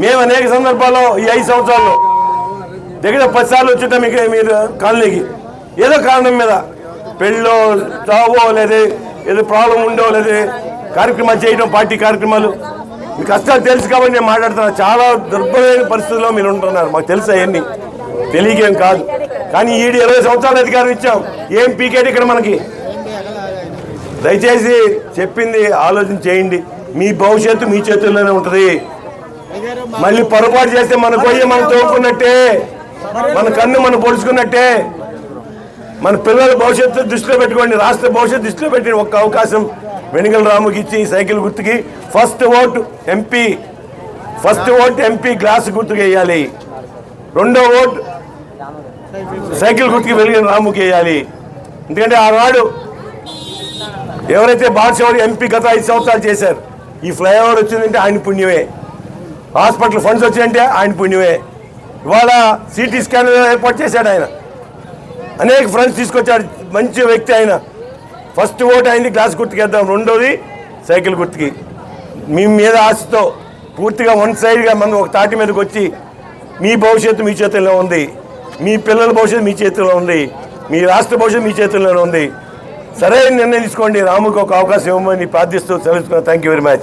మేము అనేక సందర్భాల్లో ఈ ఐదు సంవత్సరాల్లో దగ్గర పది సార్లు వచ్చింటాం మీకు మీరు కాలనీకి. ఏదో కారణం మీద పెళ్ళో చావో లేదా ఏదో ప్రాబ్లం ఉండో లేదా కార్యక్రమాలు చేయడం పార్టీ కార్యక్రమాలు. మీ కష్టాలు తెలుసు కాబట్టి నేను మాట్లాడుతున్నా. చాలా దుర్భరమైన పరిస్థితుల్లో మీరు ఉంటున్నారు. మాకు తెలుసు అవన్నీ తెలియకేం కాదు. కానీ ఈడు ఇరవై సంవత్సరాల అధికారం ఇచ్చాం. ఏం పీకేటి ఇక్కడ మనకి? దయచేసి చెప్పింది ఆలోచన చేయండి. మీ భవిష్యత్తు మీ చేతుల్లోనే ఉంటుంది. మళ్ళీ పొరపాటు చేస్తే మన కొయ్య మనం తోముకున్నట్టే మన కన్ను మనం పొడుచుకున్నట్టే. మన పిల్లల భవిష్యత్తు దృష్టిలో పెట్టుకోండి రాష్ట్ర భవిష్యత్తు దృష్టిలో పెట్టిన ఒక్క అవకాశం వెనుగల రాముకి ఇచ్చి సైకిల్ గుర్తుకి. First vote MP first vote MP glass గుర్తుకు వేయాలి. రెండో ఓటు సైకిల్ గుర్తుకి వెలిగిన రాముకి వేయాలి. ఎందుకంటే ఆనాడు ఎవరైతే బాలశివరి ఎంపీ గత ఐదు సంవత్సరాలు చేశారు ఈ ఫ్లైఓవర్ వచ్చిందంటే ఆయన పుణ్యమే. హాస్పిటల్ ఫండ్స్ వచ్చాయంటే ఆయన పుణ్యమే. ఇవాళ సిటీ స్కాన్ ఏర్పాటు చేశాడు ఆయన. అనేక ఫ్రెండ్స్ తీసుకొచ్చాడు. మంచి వ్యక్తి ఆయన. ఫస్ట్ ఓటు అయింది గ్లాస్ గుర్తుకేద్దాం రెండోది సైకిల్ గుర్తుకి. మీ మీద ఆశతో పూర్తిగా వన్ సైడ్గా మనం ఒక తాటి మీదకి వచ్చి మీ భవిష్యత్తు మీ చేతుల్లో ఉంది. మీ పిల్లల భవిష్యత్తు మీ చేతుల్లో ఉంది. మీ రాష్ట్ర భవిష్యత్తు మీ చేతుల్లోనే ఉంది. సరైన నిర్ణయం తీసుకోండి. రాముకి ఒక అవకాశం ఇవ్వమని ప్రార్థిస్తూ సెలవుతున్నాను థ్యాంక్ యూ వెరీ మచ్